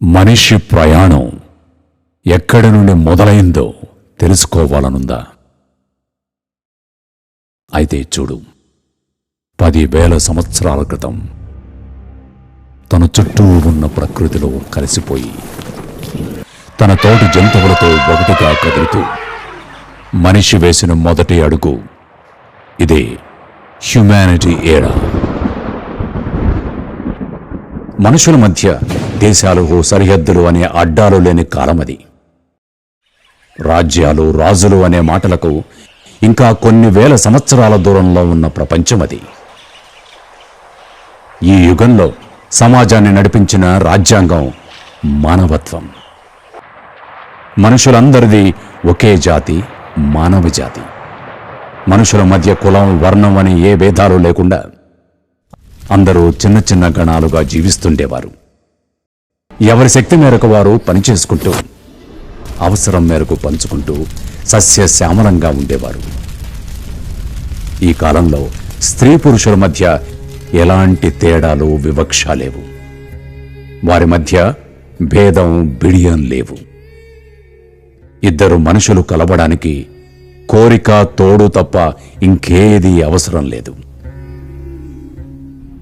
మనిషి ప్రయాణం ఎక్కడి నుండి మొదలైందో తెలుసుకోవాలనుందా? అయితే చూడు పదివేల సంవత్సరాల క్రితం తన చుట్టూ ఉన్న ప్రకృతిలో కలిసిపోయి తన తోటి జంతువులతో ఒకటిగా కదులుతూ మనిషి వేసిన మొదటి అడుగు ఇదే హ్యుమానిటీ ఏడా. మనుషుల మధ్య దేశాలకు సరిహద్దులు అనే అడ్డాలు లేని కాలమది రాజ్యాలు రాజులు అనే మాటలకు ఇంకా కొన్ని వేల సంవత్సరాల దూరంలో ఉన్న ప్రపంచమది ఈ యుగంలో సమాజాన్ని నడిపించిన రాజ్యాంగం మానవత్వం. మనుషులందరిది ఒకే జాతి మానవ జాతి. మనుషుల మధ్య కులం వర్ణం అని ఏ భేదాలు లేకుండా అందరూ చిన్న చిన్న గణాలుగా జీవిస్తుండేవారు. ఎవరి శక్తి మేరకు వారు పనిచేసుకుంటూ అవసరం మేరకు పంచుకుంటూ సస్య శ్యామలంగా ఉండేవారు. ఈ కాలంలో స్త్రీ పురుషుల మధ్య ఎలాంటి తేడాలు వివక్ష లేవు. వారి మధ్య భేదం బిడియం లేవు. ఇద్దరు మనుషులు కలవడానికి కోరిక తోడు తప్ప ఇంకేది అవసరం లేదు.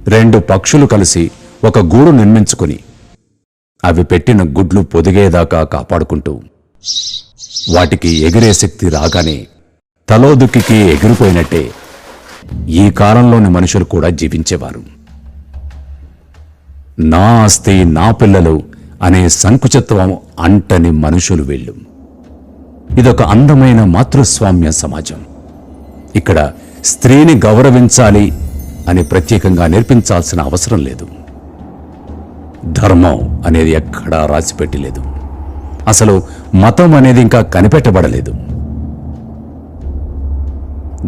రెండు పక్షులు కలిసి ఒక గూడు నిర్మించుకుని అవి పెట్టిన గుడ్లు పొదిగేదాకా కాపాడుకుంటూ వాటికి ఎగిరే శక్తి రాగానే తలోదుక్కి ఎగిరిపోయినట్టే ఈ కాలంలోని మనుషులు కూడా జీవించేవారు. నా ఆస్తి నా పిల్లలు అనే సంకుచిత్వం అంటని మనుషులు వీళ్ళు. ఇదొక అందమైన మాతృస్వామ్య సమాజం. ఇక్కడ స్త్రీని గౌరవించాలి అని ప్రత్యేకంగా నేర్పించాల్సిన అవసరం లేదు. ధర్మం అనేది ఎక్కడా రాసిపెట్టలేదు. అసలు మతం అనేది ఇంకా కనిపెట్టబడలేదు.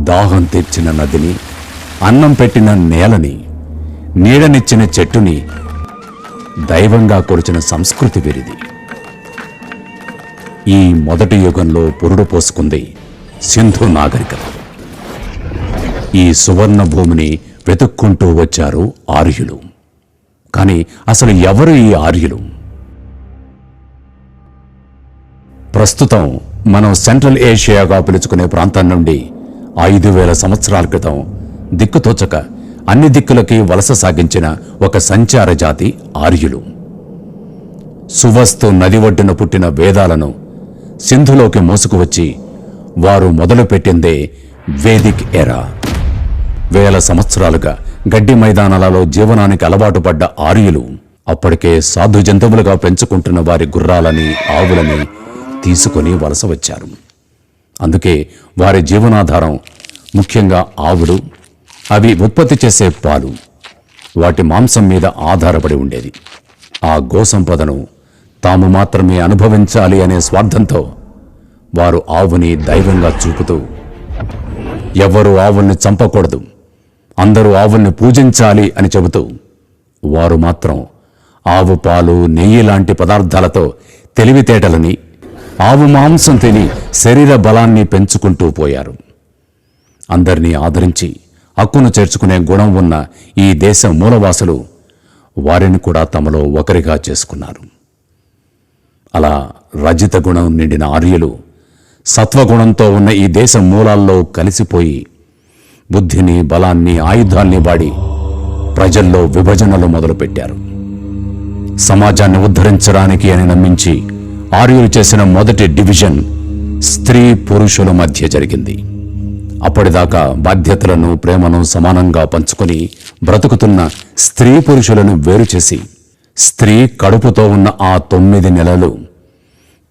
దాహం తెచ్చిన నదిని అన్నం పెట్టిన నేలని నీడనిచ్చిన చెట్టుని దైవంగా కొలిచిన సంస్కృతి వీరిది. ఈ మొదటి యుగంలో పురుడు పోసుకుంది సింధు నాగరికత. ఈ సువర్ణ భూమిని వెతుక్కుంటూ వచ్చారు ఆర్యులు. కానీ అసలు ఎవరు ఈ ఆర్యులు? ప్రస్తుతం మనం సెంట్రల్ ఏషియాగా పిలుచుకునే ప్రాంతం నుండి ఐదు వేల సంవత్సరాల క్రితం దిక్కుతోచక అన్ని దిక్కులకి వలస సాగించిన ఒక సంచార జాతి ఆర్యులు. సువస్తు నది ఒడ్డున పుట్టిన వేదాలను సింధులోకి మోసుకువచ్చి వారు మొదలుపెట్టిందే వేదిక్ ఎరా వేల సంవత్సరాలుగా గడ్డి మైదానాలలో జీవనానికి అలవాటు పడ్డ ఆర్యులు అప్పటికే సాధు జంతువులుగా పెంచుకుంటున్న వారి గుర్రాలని ఆవులని తీసుకొని వలస వచ్చారు. అందుకే వారి జీవనాధారం ముఖ్యంగా ఆవులు అవి ఉత్పత్తి చేసే పాలు వాటి మాంసం మీద ఆధారపడి ఉండేది. ఆ గోసంపదను తాము మాత్రమే అనుభవించాలి అనే స్వార్థంతో వారు ఆవుని దైవంగా చూపుతూ ఎవరు ఆవుల్ని చంపకూడదు. అందరూ ఆవుల్ని పూజించాలి అని చెబుతూ వారు మాత్రం ఆవు పాలు నెయ్యి లాంటి పదార్థాలతో తెలివితేటలని ఆవు మాంసం తిని శరీర బలాన్ని పెంచుకుంటూ పోయారు. అందరినీ ఆదరించి హక్కును చేర్చుకునే గుణం ఉన్న ఈ దేశ మూలవాసులు వారిని కూడా తమలో ఒకరిగా చేసుకున్నారు. అలా రజిత గుణం నిండిన ఆర్యులు సత్వగుణంతో ఉన్న ఈ దేశ మూలాల్లో కలిసిపోయి బుద్ధిని బలాన్ని ఆయుధాల్ని వాడి ప్రజల్లో విభజనలు మొదలుపెట్టారు. సమాజాన్ని ఉద్ధరించడానికి అని నమ్మించి ఆర్యులు చేసిన మొదటి డివిజన్ స్త్రీ పురుషుల మధ్య జరిగింది. అప్పటిదాకా బాధ్యతలను ప్రేమను సమానంగా పంచుకొని బ్రతుకుతున్న స్త్రీ పురుషులను వేరు చేసి స్త్రీ కడుపుతో ఉన్న ఆ తొమ్మిది నెలలు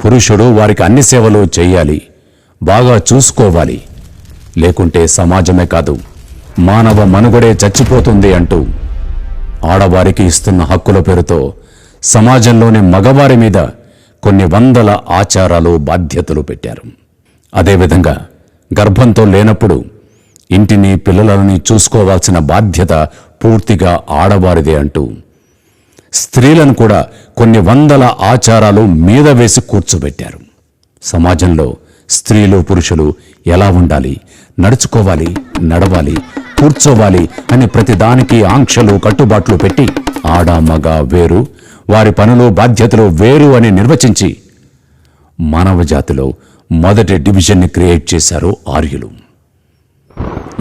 పురుషుడు వారికి అన్ని సేవలు చేయాలి బాగా చూసుకోవాలి లేకుంటే సమాజమే కాదు. మానవ మనుగడే చచ్చిపోతుంది అంటూ ఆడవారికి ఇస్తున్న హక్కుల పేరుతో సమాజంలోని మగవారి మీద కొన్ని వందల ఆచారాలు బాధ్యతలు పెట్టారు. అదేవిధంగా గర్భంతో లేనప్పుడు ఇంటిని పిల్లలని చూసుకోవాల్సిన బాధ్యత పూర్తిగా ఆడవారిదే అంటూ స్త్రీలను కూడా కొన్ని వందల ఆచారాలు మీద వేసి కూర్చోబెట్టారు. సమాజంలో స్త్రీలు పురుషులు ఎలా ఉండాలి? నడుచుకోవాలి నడవాలి కూర్చోవాలి అని ప్రతిదానికి ఆంక్షలు కట్టుబాట్లు పెట్టి ఆడ మగ వేరు వారి పనులు బాధ్యతలు వేరు అని నిర్వచించి మానవ జాతిలో మొదటి డివిజన్ని క్రియేట్ చేశారు ఆర్యులు.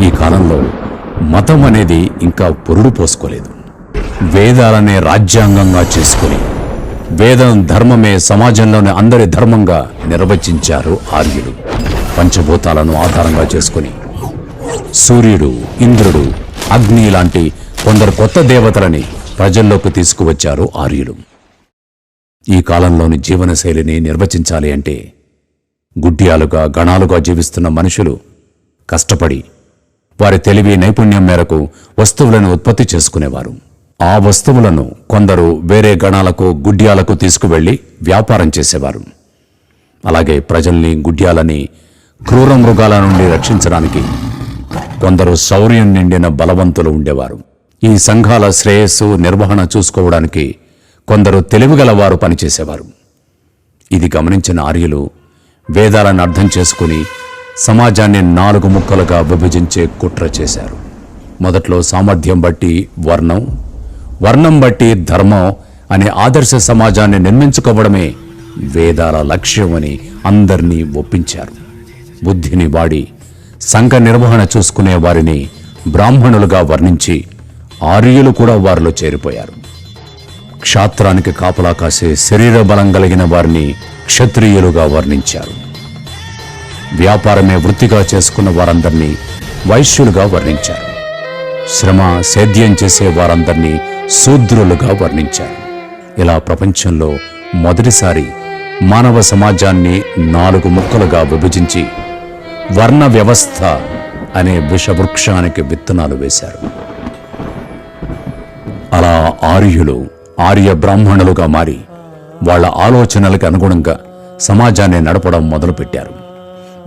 ఈ కాలంలో మతం అనేది ఇంకా పొరుడు పోసుకోలేదు. వేదాలనే రాజ్యాంగంగా చేసుకుని వేదం ధర్మమే సమాజంలోని అందరి ధర్మంగా నిర్వచించారు ఆర్యులు. పంచభూతాలను ఆధారంగా చేసుకుని సూర్యుడు ఇంద్రుడు అగ్ని లాంటి కొందరు కొత్త దేవతలని ప్రజల్లోకి తీసుకువచ్చారు ఆర్యులు. ఈ కాలంలోని జీవనశైలిని నిర్వచించాలి అంటే గుడ్డియాలుగా గణాలుగా జీవిస్తున్న మనుషులు కష్టపడి వారి తెలివి నైపుణ్యం మేరకు వస్తువులను ఉత్పత్తి చేసుకునేవారు. ఆ వస్తువులను కొందరు వేరే గణాలకు గుడ్యాలకు తీసుకువెళ్ళి వ్యాపారం చేసేవారు. అలాగే ప్రజల్ని గుడ్యాలని క్రూర మృగాల నుండి రక్షించడానికి కొందరు శౌర్యం నిండిన బలవంతులు ఉండేవారు. ఈ సంఘాల శ్రేయస్సు నిర్వహణ చూసుకోవడానికి కొందరు తెలివిగల వారు పనిచేసేవారు. ఇది గమనించిన ఆర్యులు వేదాలను అర్థం చేసుకుని సమాజాన్ని నాలుగు ముక్కలుగా విభజించే కుట్ర చేశారు. మొదట్లో సామర్థ్యం బట్టి వర్ణం వర్ణం బట్టి ధర్మం అనే ఆదర్శ సమాజాన్ని నిర్మించుకోవడమే వేదాల లక్ష్యమని అందరినీ ఒప్పించారు. బుద్ధిని వాడి సంఘ నిర్వహణ చూసుకునే వారిని బ్రాహ్మణులుగా వర్ణించి ఆర్యులు కూడా వారిలో చేరిపోయారు. క్షాత్రానికి కాపలా కాసే శరీర బలం కలిగిన వారిని క్షత్రియులుగా వర్ణించారు. వ్యాపారమే వృత్తిగా చేసుకున్న వారందరినీ వైశ్యులుగా వర్ణించారు. శ్రమ సేద్యం చేసే వారందరినీ శూద్రులుగా వర్ణించారు. ఇలా ప్రపంచంలో మొదటిసారి మానవ సమాజాన్ని నాలుగు ముక్కలుగా విభజించి వర్ణ వ్యవస్థ అనే విషవృక్షానికి విత్తనాలు వేశారు. అలా ఆర్యులు ఆర్య బ్రాహ్మణులుగా మారి వాళ్ళ ఆలోచనలకు అనుగుణంగా సమాజాన్ని నడపడం మొదలుపెట్టారు.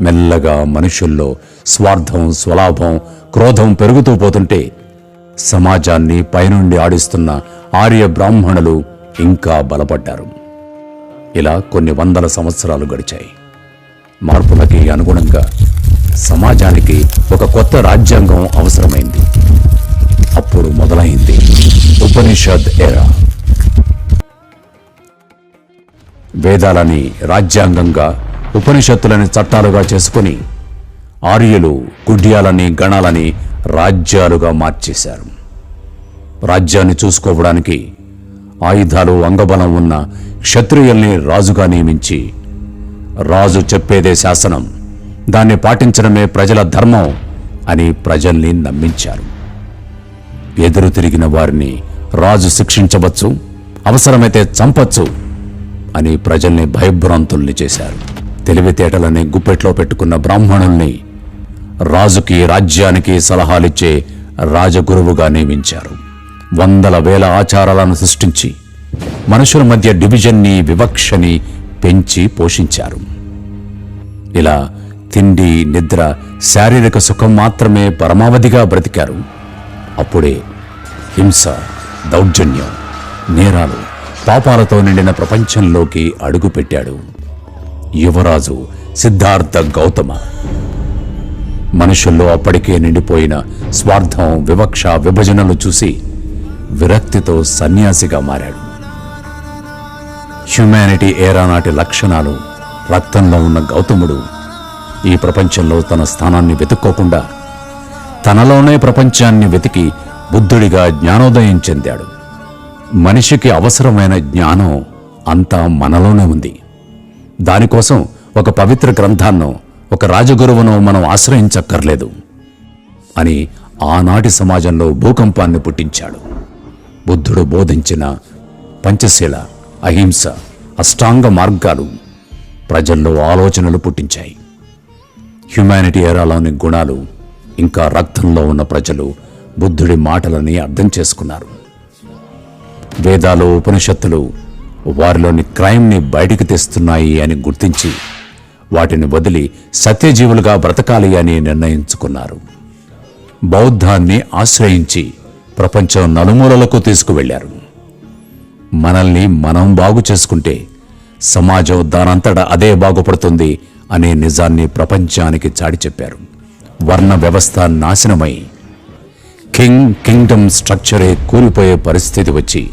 మెల్లగా మనుషుల్లో స్వార్థం స్వలాభం క్రోధం పెరుగుతూ పోతుంటే సమాజాన్ని పైనుండి ఆడిస్తున్న ఆర్య బ్రాహ్మణులు ఇంకా బలపడ్డారు. ఇలా కొన్ని వందల సంవత్సరాలు గడిచాయి. మార్పులకి అనుగుణంగా సమాజానికి ఒక కొత్త రాజ్యాంగం అవసరమైంది. అప్పుడు మొదలైంది ఉపనిషద్ ఎరా వేదాలని రాజ్యాంగంగా ఉపనిషత్తులని చట్టాలుగా చేసుకుని ఆర్యులు గుడ్యాలని గణాలని రాజ్యాలుగా మార్చేశారు. రాజ్యాన్ని చూసుకోవడానికి ఆయుధాలు అంగబలం ఉన్న క్షత్రియుల్ని రాజుగా నియమించి రాజు చెప్పేదే శాసనం దాన్ని పాటించడమే ప్రజల ధర్మం అని ప్రజల్ని నమ్మించారు. ఎదురు తిరిగిన వారిని రాజు శిక్షించవచ్చు అవసరమైతే చంపచ్చు అని ప్రజల్ని భయభ్రాంతుల్ని చేశారు. తెలివితేటలని గుప్పెట్లో పెట్టుకున్న బ్రాహ్మణుల్ని రాజుకి రాజ్యానికి సలహాలిచ్చే రాజగురువుగా నియమించారు. వందల వేల ఆచారాలను సృష్టించి మనుషుల మధ్య డివిజన్ని వివక్షని పెంచి పోషించారు. ఇలా తిండి నిద్ర శారీరక సుఖం మాత్రమే పరమావధిగా బ్రతికారు. అప్పుడే హింస దౌర్జన్యం నేరాలు పాపాలతో నిండిన ప్రపంచంలోకి అడుగుపెట్టాడు. యువరాజు సిద్ధార్థ గౌతమ. మనుషుల్లో అప్పటికే నిండిపోయిన స్వార్థం వివక్ష విభజనలు చూసి విరక్తితో సన్యాసిగా మారాడు. హ్యుమానిటీ ఏరా నాటి లక్షణాలు రక్తంలో ఉన్న గౌతముడు ఈ ప్రపంచంలో తన స్థానాన్ని వెతుక్కోకుండా తనలోనే ప్రపంచాన్ని వెతికి బుద్ధుడిగా జ్ఞానోదయం చెందాడు. మనిషికి అవసరమైన జ్ఞానం అంతా మనలోనే ఉంది. దానికోసం ఒక పవిత్ర గ్రంథాన్నో ఒక రాజగురువును మనం ఆశ్రయించక్కర్లేదు అని ఆనాటి సమాజంలో భూకంపాన్ని పుట్టించాడు. బుద్ధుడు బోధించిన పంచశీల అహింస అష్టాంగ మార్గాలు ప్రజల్లో ఆలోచనలు పుట్టించాయి. హ్యుమానిటీ ఎరాలోని గుణాలు ఇంకా రక్తంలో ఉన్న ప్రజలు బుద్ధుడి మాటలని అర్థం చేసుకున్నారు. వేదాలు ఉపనిషత్తులు వారిలోని క్రైమ్ని బయటికి తెస్తున్నాయి అని గుర్తించి వాటిని వదిలి సత్యజీవులుగా బ్రతకాలి అని నిర్ణయించుకున్నారు. బౌద్ధాన్ని ఆశ్రయించి ప్రపంచం నలుమూలలకు తీసుకువెళ్ళారు. మనల్ని మనం బాగు చేసుకుంటే సమాజం దానంతట అదే బాగుపడుతుంది అనే నిజాన్ని ప్రపంచానికి చాటి చెప్పారు. వర్ణ వ్యవస్థ నాశనమై కింగ్ కింగ్డమ్ స్ట్రక్చరే కూలిపోయే పరిస్థితి వచ్చి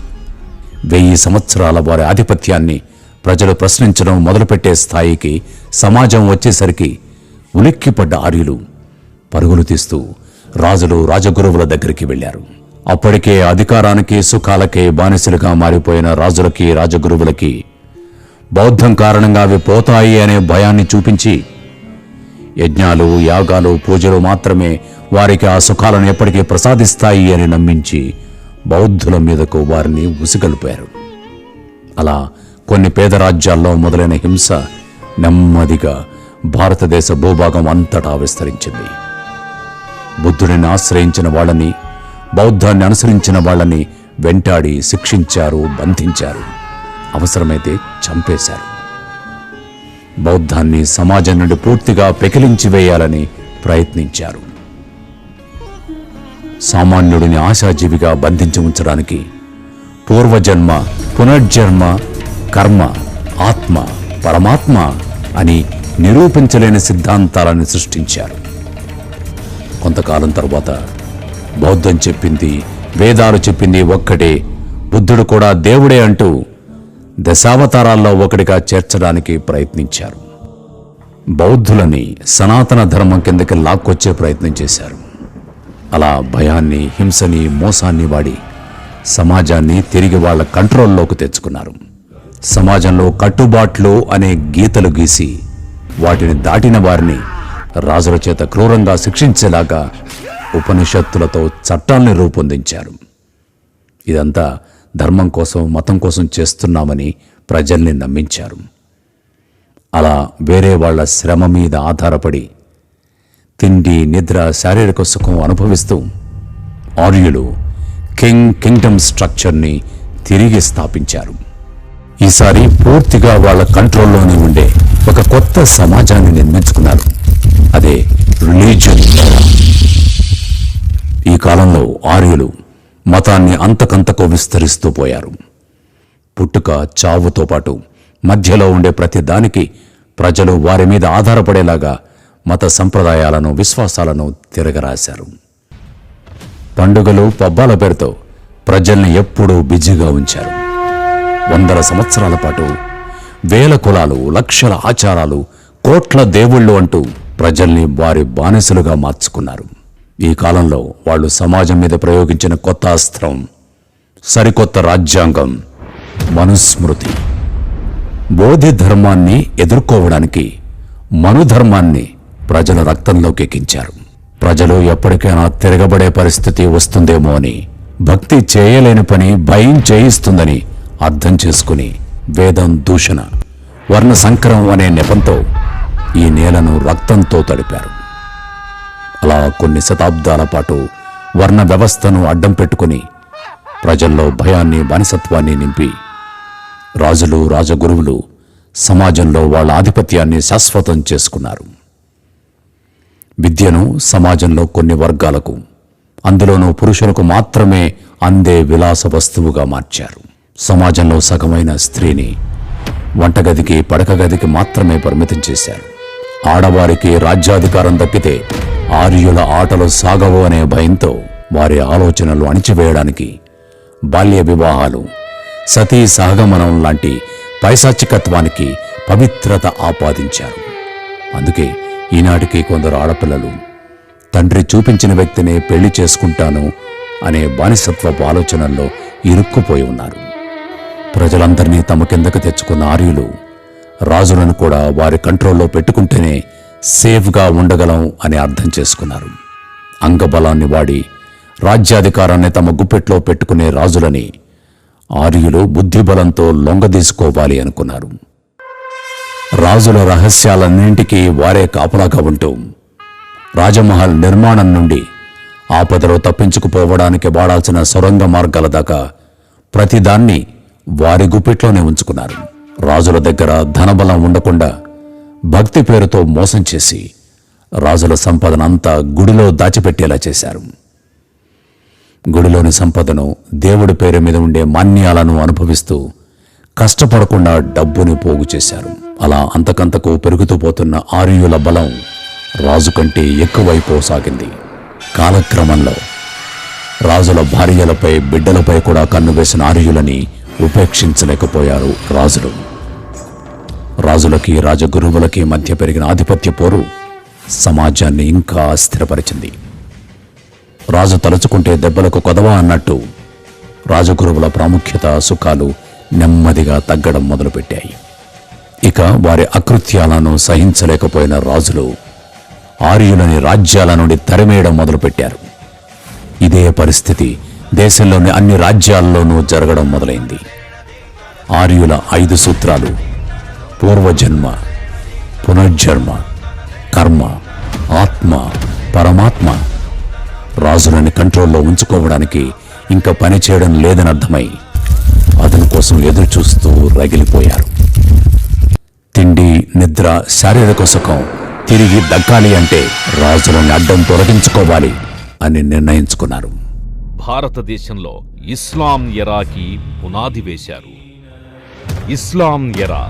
వెయ్యి సంవత్సరాల వారి ఆధిపత్యాన్ని ప్రజలు ప్రశ్నించడం మొదలుపెట్టే స్థాయికి సమాజం వచ్చేసరికి ఉలిక్కిపడ్డ ఆర్యులు పరుగులు తీస్తూ రాజులు రాజగురువుల దగ్గరికి వెళ్ళారు. అప్పటికే అధికారానికి సుఖాలకే బానిసలుగా మారిపోయిన రాజులకి రాజగురువులకి బౌద్ధం కారణంగా అవి పోతాయి అనే భయాన్ని చూపించి యజ్ఞాలు యాగాలు పూజలు మాత్రమే వారికి ఆ సుఖాలను ఎప్పటికీ ప్రసాదిస్తాయి అని నమ్మించి బౌద్ధుల మీదకు వారిని ఉసిగలిపారు. అలా కొన్ని పేద రాజ్యాల్లో మొదలైన హింస నెమ్మదిగా భారతదేశ భూభాగం అంతటా విస్తరించింది. బుద్ధుడిని ఆశ్రయించిన వాళ్ళని బౌద్ధాన్ని అనుసరించిన వాళ్ళని వెంటాడి శిక్షించారు బంధించారు అవసరమైతే చంపేశారు. బౌద్ధాన్ని సమాజం నుండి పూర్తిగా పెకిలించి వేయాలని ప్రయత్నించారు. సామాన్యుడిని ఆశాజీవిగా బంధించి ఉంచడానికి పూర్వజన్మ పునర్జన్మ కర్మ ఆత్మ పరమాత్మ అని నిరూపించలేని సిద్ధాంతాలను సృష్టించారు. కొంతకాలం తర్వాత బౌద్ధం చెప్పింది వేదాలు చెప్పింది ఒక్కటే. బుద్ధుడు కూడా దేవుడే అంటూ దశావతారాల్లో ఒకటిగా చేర్చడానికి ప్రయత్నించారు. బౌద్ధులని సనాతన ధర్మం కిందకి లాక్కొచ్చే ప్రయత్నం చేశారు. అలా భయాన్ని హింసని మోసాన్ని వాడి సమాజాన్ని తిరిగి వాళ్ళ కంట్రోల్లోకి తెచ్చుకున్నారు. సమాజంలో కట్టుబాట్లు అనే గీతలు గీసి వాటిని దాటిన వారిని రాజుల చేత క్రూరంగా శిక్షించేలాగా ఉపనిషత్తులతో చట్టాల్ని రూపొందించారు. ఇదంతా ధర్మం కోసం మతం కోసం చేస్తున్నామని ప్రజల్ని నమ్మించారు. అలా వేరే వాళ్ళ శ్రమ మీద ఆధారపడి తిండి నిద్ర శారీరక సుఖం అనుభవిస్తూ ఆర్యులు కింగ్ కింగ్డమ్ స్ట్రక్చర్ని తిరిగి స్థాపించారు. ఈసారి పూర్తిగా వాళ్ళ కంట్రోల్లోనే ఉండే ఒక కొత్త సమాజాన్ని నిర్మించుకున్నారు. అదే రిలీజియన్ ఈ కాలంలో ఆర్యులు మతాన్ని అంతకంతకు విస్తరిస్తూ పోయారు. పుట్టుక చావుతో పాటు మధ్యలో ఉండే ప్రతి దానికి ప్రజలు వారి మీద ఆధారపడేలాగా మత సంప్రదాయాలను విశ్వాసాలను తిరగరాశారు. పండుగలు పబ్బాల పేరుతో ప్రజల్ని ఎప్పుడూ బిజీగా ఉంచారు. వందల సంవత్సరాల పాటు వేల కులాలు లక్షల ఆచారాలు కోట్ల దేవుళ్ళు అంటూ ప్రజల్ని వారి బానిసలుగా మార్చుకున్నారు. ఈ కాలంలో వాళ్ళు సమాజం మీద ప్రయోగించిన కొత్త అస్త్రం సరికొత్త రాజ్యాంగం మనుస్మృతి. బోధి ధర్మాన్ని ఎదుర్కోవడానికి మనుధర్మాన్ని ప్రజల రక్తంలోకి ఎక్కించారు. ప్రజలు ఎప్పటికైనా తిరగబడే పరిస్థితి వస్తుందేమో అని భక్తి చేయలేని పని భయం చేయిస్తుందని అర్థం చేసుకుని వేదం దూషణ వర్ణ సంకరం అనే నెపంతో ఈ నేలను రక్తంతో తడిపారు. అలా కొన్ని శతాబ్దాల పాటు వర్ణ వ్యవస్థను అడ్డం పెట్టుకుని ప్రజల్లో భయాన్ని బానిసత్వాన్ని నింపి రాజులు రాజగురువులు సమాజంలో వాళ్ళ ఆధిపత్యాన్ని శాశ్వతం చేసుకున్నారు. విద్యను సమాజంలో కొన్ని వర్గాలకు అందులోనూ పురుషులకు మాత్రమే అందే విలాస వస్తువుగా మార్చారు. సమాజంలో సగమైన స్త్రీని వంటగదికి పడక గదికి మాత్రమే పరిమితం చేశారు. ఆడవారికి రాజ్యాధికారం దక్కితే ఆర్యుల ఆటలు సాగవు అనే భయంతో వారి ఆలోచనలు అణిచివేయడానికి బాల్య వివాహాలు సతీ సహగమనం లాంటి పైశాచికత్వానికి పవిత్రత ఆపాదించారు. అందుకే ఈనాటికి కొందరు ఆడపిల్లలు తండ్రి చూపించిన వ్యక్తినే పెళ్ళి చేసుకుంటాను అనే బానిసత్వపు ఆలోచనల్లో ఇరుక్కుపోయి ఉన్నారు. ప్రజలందరినీ తమ కిందకు తెచ్చుకున్న ఆర్యులు రాజులను కూడా వారి కంట్రోల్లో పెట్టుకుంటేనే సేఫ్గా ఉండగలం అని అర్థం చేసుకున్నారు. అంగబలాన్ని వాడి రాజ్యాధికారాన్ని తమ గుప్పెట్లో పెట్టుకునే రాజులని ఆర్యులు బుద్ధిబలంతో లొంగదీసుకోవాలి అనుకున్నారు. రాజుల రహస్యాలన్నింటికీ వారే కాపలాగా ఉంటూ రాజమహల్ నిర్మాణం నుండి ఆపదలో తప్పించుకుపోవడానికి వాడాల్సిన సొరంగ మార్గాల దాకా ప్రతిదాన్ని వారి గుప్పిట్లోనే ఉంచుకున్నారు. రాజుల దగ్గర ధనబలం ఉండకుండా భక్తి పేరుతో మోసం చేసి రాజుల సంపదనంతా గుడిలో దాచిపెట్టేలా చేశారు. గుడిలోని సంపదను దేవుడి పేరు మీద ఉండే మాన్యాలను అనుభవిస్తూ కష్టపడకుండా డబ్బుని పోగు చేశారు. అలా అంతకంతకు పెరుగుతూ పోతున్న ఆర్యుల బలం రాజు కంటే ఎక్కువైపోసాగింది కాలక్రమంలో రాజుల భార్యలపై బిడ్డలపై కూడా కన్ను వేసిన ఆర్యులని ఉపేక్షించలేకపోయారు రాజులు. రాజులకి రాజగురువులకి మధ్య పెరిగిన ఆధిపత్య పోరు సమాజాన్ని ఇంకా స్థిరపరిచింది రాజు తలుచుకుంటే దెబ్బలకు కొదవా అన్నట్టు రాజగురువుల ప్రాముఖ్యత సుఖాలు నెమ్మదిగా తగ్గడం మొదలుపెట్టాయి. ఇక వారి అకృత్యాలను సహించలేకపోయిన రాజులు ఆర్యులని రాజ్యాల నుండి తరిమేయడం మొదలుపెట్టారు. ఇదే పరిస్థితి దేశంలోని అన్ని రాజ్యాల్లోనూ జరగడం మొదలైంది. ఆర్యుల ఐదు సూత్రాలు. పూర్వజన్మ పునర్జన్మ కర్మ ఆత్మ పరమాత్మ. రాజులని కంట్రోల్లో ఉంచుకోవడానికి ఇంకా పని చేయడం లేదని అర్థమై అతని కోసం ఎదురు చూస్తూ రగిలిపోయారు. తిండి నిద్ర శారీరక సుఖం తిరిగి దక్కాలి అంటే రాజులని అడ్డం తొలగించుకోవాలి అని నిర్ణయించుకున్నారు. భారతదేశంలో ఇస్లాం ఎరాకి పునాది వేశారు. ఇస్లాం ఎరా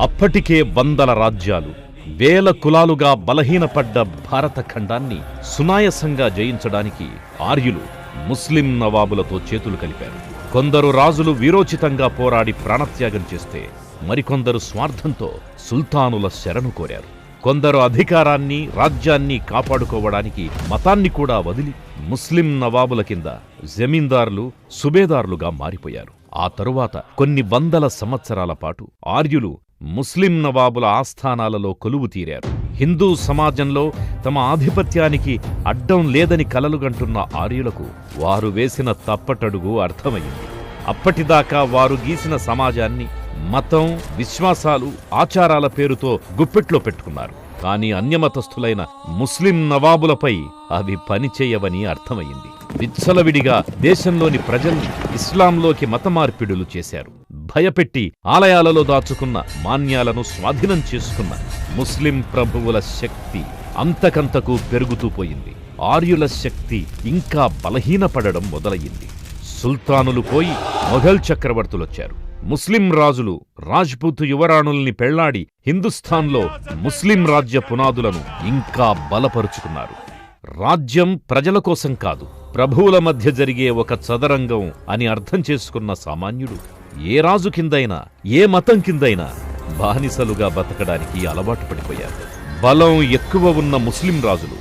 అప్పటికే వందల రాజ్యాలు వేల కులాలుగా బలహీనపడ్డ భారత ఖండాన్ని సునాయసంగా జయించడానికి ఆర్యులు ముస్లిం నవాబులతో చేతులు కలిపారు. కొందరు రాజులు వీరోచితంగా పోరాడి ప్రాణత్యాగం చేస్తే మరికొందరు స్వార్థంతో సుల్తానుల శరణు కోరారు. కొందరు అధికారాన్ని రాజ్యాన్ని కాపాడుకోవడానికి మతాన్ని కూడా వదిలి ముస్లిం నవాబుల కింద జమీందారులు సుబేదారులుగా మారిపోయారు. ఆ తరువాత కొన్ని వందల సంవత్సరాల పాటు ఆర్యులు ముస్లిం నవాబుల ఆస్థానాలలో కొలువు తీరారు. హిందూ సమాజంలో తమ ఆధిపత్యానికి అడ్డం లేదని కలలుగంటున్న ఆర్యులకు వారు వేసిన తప్పటడుగు అర్థమయ్యింది. అప్పటిదాకా వారు గీసిన సమాజాన్ని మతం విశ్వాసాలు ఆచారాల పేరుతో గుప్పెట్లో పెట్టుకున్నారు. కానీ అన్యమతస్థులైన ముస్లిం నవాబులపై అవి పనిచేయవని అర్థమయ్యింది విచ్చలవిడిగా దేశంలోని ప్రజల్ని ఇస్లాంలోకి మతమార్పిడులు చేశారు. భయపెట్టి ఆలయాలలో దాచుకున్న మాన్యాలను స్వాధీనం చేసుకున్న ముస్లిం ప్రభువుల శక్తి అంతకంతకు పెరుగుతూ పోయింది. ఆర్యుల శక్తి ఇంకా బలహీనపడడం మొదలయ్యింది. సుల్తానులు పోయి మొఘల్ చక్రవర్తులొచ్చారు. ముస్లిం రాజులు రాజ్పూత్ యువరాణుల్ని పెళ్ళాడి హిందుస్థాన్లో ముస్లిం రాజ్య పునాదులను ఇంకా బలపరుచుకున్నారు. రాజ్యం ప్రజల కోసం కాదు ప్రభువుల మధ్య జరిగే ఒక చదరంగం అని అర్థం చేసుకున్న సామాన్యుడు ఏ రాజు కిందైనా ఏ మతం కిందైనా బానిసలుగా బతకడానికి అలవాటు పడిపోయారు. బలం ఎక్కువ ఉన్న ముస్లిం రాజులు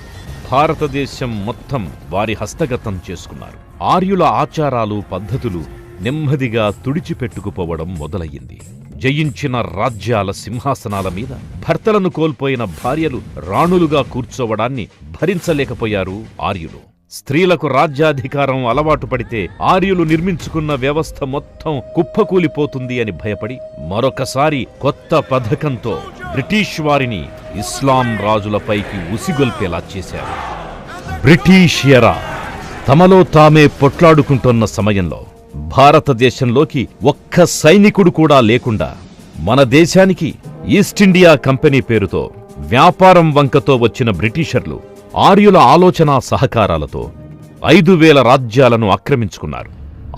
భారతదేశం మొత్తం వారి హస్తగతం చేసుకున్నారు. ఆర్యుల ఆచారాలు పద్ధతులు నెమ్మదిగా తుడిచిపెట్టుకుపోవడం మొదలయ్యింది. జయించిన రాజ్యాల సింహాసనాల మీద భర్తలను కోల్పోయిన భార్యలు రాణులుగా కూర్చోవడాన్ని భరించలేకపోయారు ఆర్యులు. స్త్రీలకు రాజ్యాధికారం అలవాటు పడితే ఆర్యులు నిర్మించుకున్న వ్యవస్థ మొత్తం కుప్పకూలిపోతుంది అని భయపడి మరొకసారి కొత్త పథకంతో బ్రిటిష్ వారిని ఇస్లాం రాజులపైకి ఉసిగొల్పేలా చేశారు. బ్రిటిష్ ఎరా తమలో తామే పొట్లాడుకుంటున్న సమయంలో భారతదేశంలోకి ఒక్క సైనికుడు కూడా లేకుండా మన దేశానికి ఈస్ట్ ఇండియా కంపెనీ పేరుతో వ్యాపారం వంకతో వచ్చిన బ్రిటిషర్లు ఆర్యుల ఆలోచన సహకారాలతో ఐదు వేల రాజ్యాలను ఆక్రమించుకున్నారు.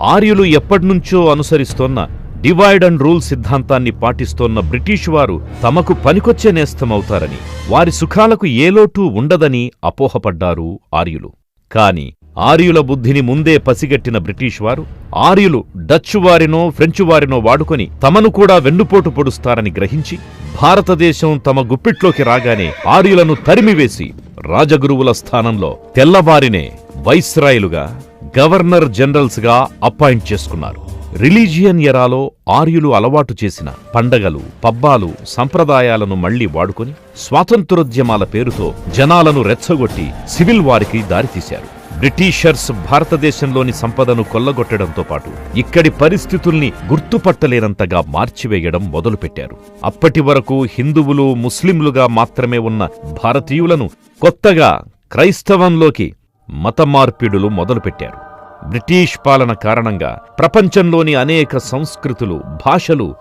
ఆర్యులు ఎప్పటినుంచో అనుసరిస్తోన్న డివైడ్ అండ్ రూల్ సిద్ధాంతాన్ని పాటిస్తోన్న బ్రిటిష్ వారు తమకు పనికొచ్చే నేస్తమవుతారని వారి సుఖాలకు ఏలోటూ ఉండదని అపోహపడ్డారు ఆర్యులు. కాని ఆర్యుల బుద్ధిని ముందే పసిగట్టిన బ్రిటిష్ వారు ఆర్యులు డచ్ వారినో ఫ్రెంచ్ వారినో వాడుకొని తమను కూడా వెన్నుపోటు పొడుస్తారని గ్రహించి భారతదేశం తమ గుప్పిట్లోకి రాగానే ఆర్యులను తరిమివేసి రాజగురువుల స్థానంలో తెల్లవారినే వైస్రాయలుగా గవర్నర్ జనరల్స్గా అపాయింట్ చేసుకున్నారు. రిలీజియన్ ఎరాలో ఆర్యులు అలవాటు చేసిన పండగలు పబ్బాలు సంప్రదాయాలను మళ్ళీ వాడుకొని స్వాతంత్రోద్యమాల పేరుతో జనాలను రెచ్చగొట్టి సివిల్ వారికి దారితీశారు. బ్రిటిషర్స్ భారతదేశంలోని సంపదను కొల్లగొట్టడంతో పాటు ఇక్కడి పరిస్థితుల్ని గుర్తుపట్టలేనంతగా మార్చివేయడం మొదలుపెట్టారు. అప్పటి వరకు హిందువులు ముస్లింలుగా మాత్రమే ఉన్న భారతీయులను కొత్తగా క్రైస్తవంలోకి మత మార్పిడులు మొదలుపెట్టారు. బ్రిటిష్ పాలన కారణంగా ప్రపంచంలోని అనేక సంస్కృతులు భాషలు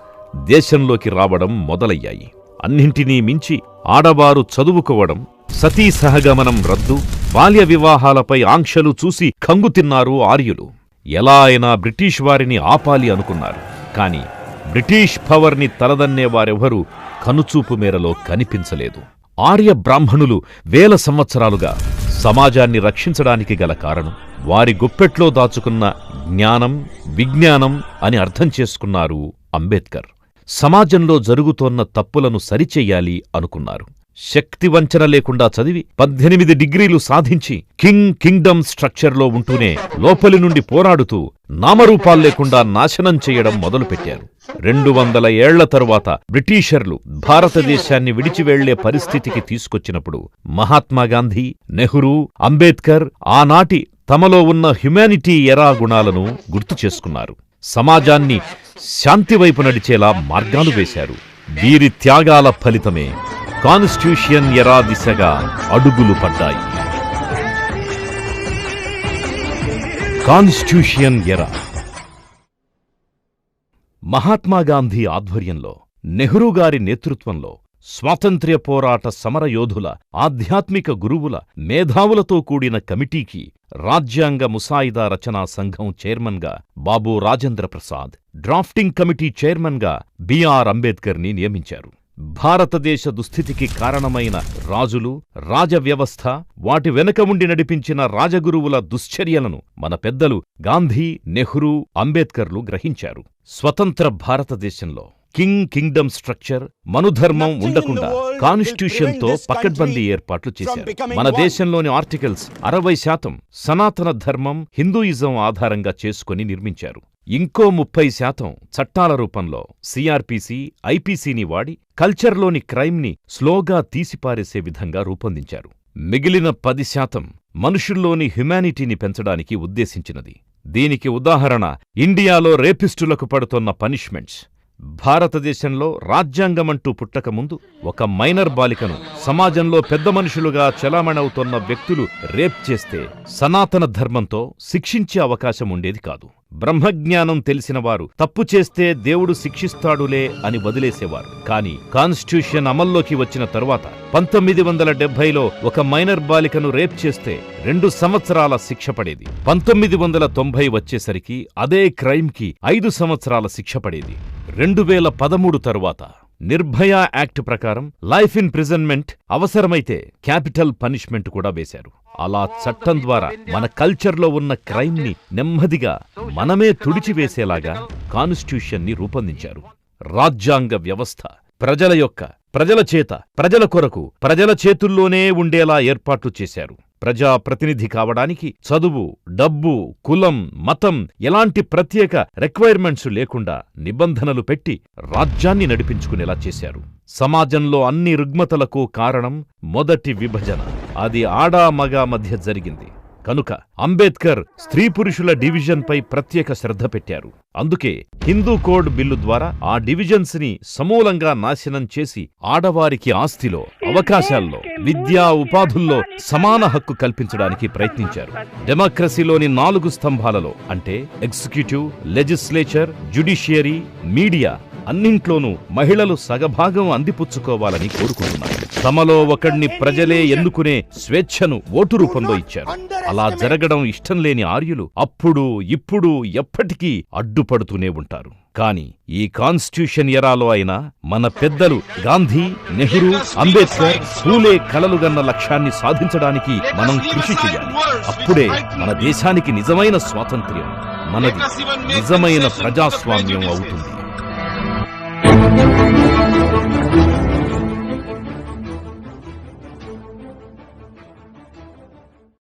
దేశంలోకి రావడం మొదలయ్యాయి. అన్నింటినీ మించి ఆడవారు చదువుకోవడం సతీ సహగమనం రద్దు. బాల్య వివాహాలపై ఆంక్షలు చూసి కంగుతిన్నారు ఆర్యులు. ఎలా అయినా బ్రిటిష్ వారిని ఆపాలి అనుకున్నారు. కాని బ్రిటిష్ పవర్ని తలదన్నేవారెవరూ కనుచూపు మేరలో కనిపించలేదు. ఆర్య బ్రాహ్మణులు వేల సంవత్సరాలుగా సమాజాన్ని రక్షించడానికి గల కారణం వారి గుప్పెట్లో దాచుకున్న జ్ఞానం విజ్ఞానం అని అర్థం చేసుకున్నారు అంబేద్కర్. సమాజంలో జరుగుతోన్న తప్పులను సరిచెయ్యాలి అనుకున్నారు. శక్తి వంచన లేకుండా చదివి పద్దెనిమిది డిగ్రీలు సాధించి కింగ్ కింగ్డమ్ స్ట్రక్చర్లో ఉంటూనే లోపలి నుండి పోరాడుతూ నామరూపాలు లేకుండా నాశనం చేయడం మొదలుపెట్టారు. రెండు వందల ఏళ్ళ తరువాత బ్రిటీషర్లు భారతదేశాన్ని విడిచివెళ్ళే పరిస్థితికి తీసుకొచ్చినప్పుడు మహాత్మాగాంధీ నెహ్రూ అంబేద్కర్ ఆనాటి తమలో ఉన్న హ్యుమానిటీ ఎరా గుణాలను గుర్తు చేసుకున్నారు. సమాజాన్ని శాంతి వైపు నడిచేలా మార్గాలు వేశారు. వీరి త్యాగాల ఫలితమే కాన్స్టిట్యూషన్ ఎరా దిశగా అడుగులు పడ్డాయి. కాన్స్టిట్యూషన్ ఎరా. మహాత్మాగాంధీ ఆధ్వర్యంలో నెహ్రూ గారి నేతృత్వంలో స్వాతంత్ర్య పోరాట సమరయోధుల ఆధ్యాత్మిక గురువుల మేధావులతో కూడిన కమిటీకి రాజ్యాంగ ముసాయిదా రచనా సంఘం చైర్మన్గా బాబు రాజేంద్ర ప్రసాద్ డ్రాఫ్టింగ్ కమిటీ చైర్మన్గా బిఆర్ అంబేద్కర్ని నియమించారు. భారతదేశ దుస్థితికి కారణమైన రాజులు రాజవ్యవస్థ వాటి వెనుక ఉండి నడిపించిన రాజగురువుల దుశ్చర్యలను మన పెద్దలు గాంధీ నెహ్రూ అంబేద్కర్లు గ్రహించారు. స్వతంత్ర భారతదేశంలో కింగ్ కింగ్డమ్ స్ట్రక్చర్ మనుధర్మం ఉండకుండా కాన్స్టిట్యూషన్తో పకడ్బందీ ఏర్పాట్లు చేశారు. మన దేశంలోని ఆర్టికల్స్ అరవై శాతం సనాతన ధర్మం హిందూయిజం ఆధారంగా చేసుకుని నిర్మించారు. ఇంకో ముప్పై శాతం చట్టాల రూపంలో సిఆర్పిసి ఐపీసీని వాడి కల్చర్లోని క్రైమ్ని స్లోగా తీసిపారేసే విధంగా రూపొందించారు. మిగిలిన పది శాతం మనుషుల్లోని హ్యుమానిటీని పెంచడానికి ఉద్దేశించినది. దీనికి ఉదాహరణ ఇండియాలో రేపిస్టులకు పడుతోన్న పనిష్మెంట్స్. భారతదేశంలో రాజ్యాంగమంటూ పుట్టకముందు ఒక మైనర్ బాలికను సమాజంలో పెద్ద మనుషులుగా చలామణవుతోన్న వ్యక్తులు రేప్ చేస్తే సనాతన ధర్మంతో శిక్షించే అవకాశం ఉండేది కాదు. బ్రహ్మజ్ఞానం తెలిసినవారు తప్పు చేస్తే దేవుడు శిక్షిస్తాడులే అని వదిలేసేవారు. కాని కాన్స్టిట్యూషన్ అమల్లోకి వచ్చిన తరువాత పంతొమ్మిది వందల డెబ్బైలో ఒక మైనర్ బాలికను రేప్ చేస్తే రెండు సంవత్సరాల శిక్ష పడేది. పంతొమ్మిది వందల తొంభై వచ్చేసరికి అదే క్రైమ్కి ఐదు సంవత్సరాల శిక్ష పడేది. రెండు వేల పదమూడు తరువాత నిర్భయ యాక్ట్ ప్రకారం లైఫ్ ఇన్ అవసరమైతే క్యాపిటల్ పనిష్మెంట్ కూడా వేశారు. అలా చట్టం ద్వారా మన కల్చర్లో ఉన్న క్రైమ్ని నెమ్మదిగా మనమే తుడిచివేసేలాగా కాన్స్టిట్యూషన్ని రూపొందించారు. రాజ్యాంగ వ్యవస్థ ప్రజల యొక్క ప్రజల చేత ప్రజల కొరకు ప్రజల చేతుల్లోనే ఉండేలా ఏర్పాట్లు చేశారు. ప్రజా ప్రతినిధి కావడానికి చదువు డబ్బు కులం మతం ఎలాంటి ప్రత్యేక రిక్వైర్మెంట్స్ లేకుండా నిబంధనలు పెట్టి రాజ్యాన్ని నడిపించుకునేలా చేశారు. సమాజంలో అన్ని రుగ్మతలకు కారణం మొదటి విభజన. అది ఆడా మగా మధ్య జరిగింది. కనుక అంబేద్కర్ స్త్రీ పురుషుల డివిజన్పై ప్రత్యేక శ్రద్ధ పెట్టారు. అందుకే హిందూ కోడ్ బిల్లు ద్వారా ఆ డివిజన్స్ని సమూలంగా నాశనం చేసి ఆడవారికి ఆస్తిలో అవకాశాల్లో విద్యా ఉపాధుల్లో సమాన హక్కు కల్పించడానికి ప్రయత్నించారు. డెమోక్రసీలోని నాలుగు స్తంభాలలో అంటే ఎగ్జిక్యూటివ్ లెజిస్లేచర్ జ్యుడిషియరీ మీడియా అన్నింట్లోనూ మహిళలు సగభాగం అందిపుచ్చుకోవాలని కోరుకుంటున్నారు. తమలో ఒకడిని ప్రజలే ఎన్నుకునే స్వేచ్ఛను ఓటు రూపంలో ఇచ్చారు. అలా జరగడం ఇష్టం లేని ఆర్యులు అప్పుడు ఇప్పుడు ఎప్పటికీ అడ్డుపడుతూనే ఉంటారు. కాని ఈ కాన్స్టిట్యూషన్ ఎరాలో అయినా మన పెద్దలు గాంధీ నెహ్రూ అంబేద్కర్ పూలే కలలుగన్న లక్ష్యాన్ని సాధించడానికి మనం కృషి చేయాలి. అప్పుడే మన దేశానికి నిజమైన స్వాతంత్ర్యం మనది నిజమైన ప్రజాస్వామ్యం అవుతుంది. Thank you.